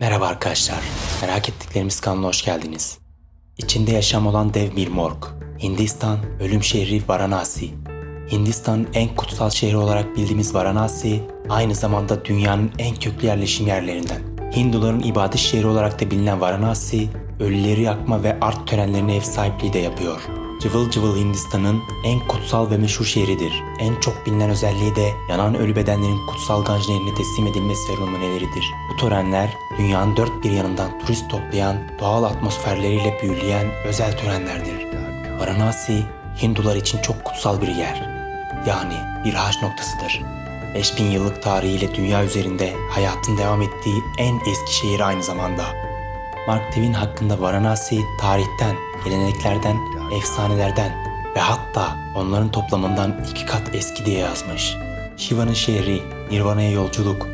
Merhaba arkadaşlar. Merak ettiklerimiz kanalına hoş geldiniz. İçinde yaşam olan dev bir morg. Hindistan, ölüm şehri Varanasi. Hindistan'ın en kutsal şehri olarak bildiğimiz Varanasi, aynı zamanda dünyanın en köklü yerleşim yerlerinden. Hinduların ibadet şehri olarak da bilinen Varanasi, ölüleri yakma ve art törenlerine ev sahipliği de yapıyor. Cıvıl cıvıl Hindistan'ın en kutsal ve meşhur şehridir. En çok bilinen özelliği de yanan ölü bedenlerin kutsal Ganj Nehri'ne teslim edilmesi seremonileridir. Bu törenler dünyanın dört bir yanından turist toplayan, doğal atmosferleriyle büyüleyen özel törenlerdir. Varanasi, Hindular için çok kutsal bir yer. Yani bir haç noktasıdır. 5000 yıllık tarihiyle dünya üzerinde hayatın devam ettiği en eski şehir aynı zamanda. Mark Twain hakkında Varanasi tarihten, geleneklerden, efsanelerden ve hatta onların toplamından iki kat eski diye yazmış. Shiva'nın şehri, Nirvana'ya yolculuk.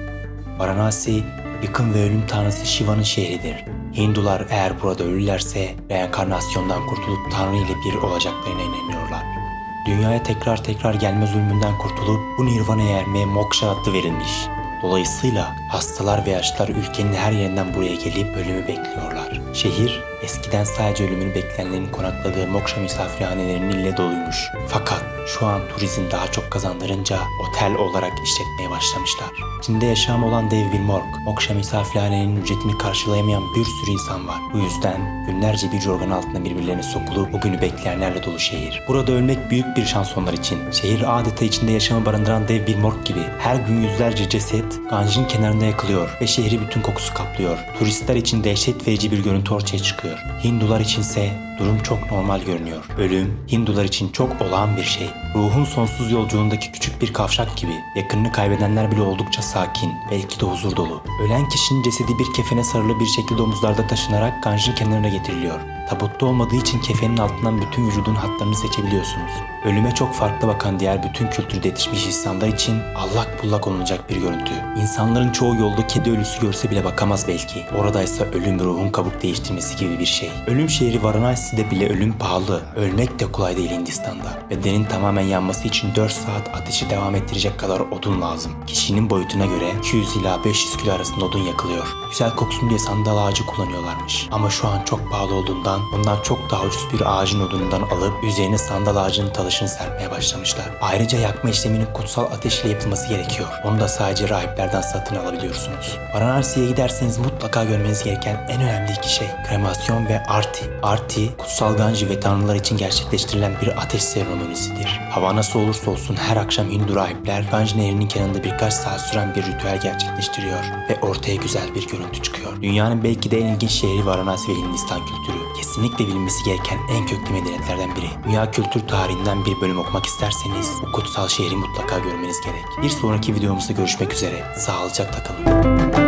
Varanasi, yıkım ve ölüm tanrısı Shiva'nın şehridir. Hindular eğer burada ölürlerse reenkarnasyondan kurtulup Tanrı ile bir olacaklarına inanıyorlar. Dünyaya tekrar tekrar gelme zulmünden kurtulup bu nirvana'ya ermeye moksha adı verilmiş. Dolayısıyla hastalar ve yaşlılar ülkenin her yerinden buraya gelip ölümü bekliyorlar. Şehir eskiden sadece ölümünü bekleyenlerin konakladığı moksha misafirhanelerinin ile doluymuş. Fakat şu an turizm daha çok kazandırınca otel olarak işletmeye başlamışlar. İçinde yaşam olan dev bir morg, moksha misafirhanenin ücretini karşılayamayan bir sürü insan var. Bu yüzden günlerce bir yorgan altında birbirlerine sokulup o günü bekleyenlerle dolu şehir. Burada ölmek büyük bir şans onlar için. Şehir adeta içinde yaşamı barındıran dev bir morg gibi. Her gün yüzlerce ceset Ganj'ın kenarında yakılıyor ve şehri bütün kokusu kaplıyor. Turistler için dehşet verici bir görüntü ortaya çıkıyor. Hindular içinse durum çok normal görünüyor. Ölüm Hindular için çok olağan bir şey. Ruhun sonsuz yolculuğundaki küçük bir kavşak gibi. Yakınını kaybedenler bile oldukça sakin, belki de huzur dolu. Ölen kişinin cesedi bir kefene sarılı bir şekilde omuzlarda taşınarak Ganj'ın kenarına getiriliyor. Tabutta olmadığı için kefenin altından bütün vücudun hatlarını seçebiliyorsunuz. Ölüme çok farklı bakan diğer bütün kültürde yetişmiş insanlar için allak bullak olunacak bir görüntü. İnsanların çoğu yolda kedi ölüsü görse bile bakamaz belki. Oradaysa ölüm ruhun kabuk değiştirmesi gibi bir şey. Ölüm şehri Varanasi'de bile ölüm pahalı. Ölmek de kolay değil Hindistan'da. Bedenin tamamen yanması için 4 saat ateşi devam ettirecek kadar odun lazım. Kişinin boyutuna göre 200 ila 500 kilo arasında odun yakılıyor. Güzel koksun diye sandal ağacı kullanıyorlarmış. Ama şu an çok pahalı olduğundan ondan çok daha ucuz bir ağacın odunundan alıp üzerine sandal ağacının talışını serpmeye başlamışlar. Ayrıca yakma işleminin kutsal ateşle yapılması gerekiyor. Onu da sadece rahiplerden satın alabiliyorsunuz. Varanasi'ye giderseniz mutlaka görmeniz gereken en önemli iki şey kremasyon ve arti. Arti, kutsal Ganji ve tanrılar için gerçekleştirilen bir ateş seremonisidir. Hava nasıl olursa olsun her akşam Hindu rahipler Ganj nehrinin kenarında birkaç saat süren bir ritüel gerçekleştiriyor ve ortaya güzel bir görüntü çıkıyor. Dünyanın belki de en ilginç şehri Varanasi ve Hindistan kültürü. Kesinlikle bilinmesi gereken en köklü medeniyetlerden biri. Dünya kültür tarihinden bir bölüm okumak isterseniz bu kutsal şehri mutlaka görmeniz gerek. Bir sonraki videomuzda görüşmek üzere. Sağlıcakla kalın.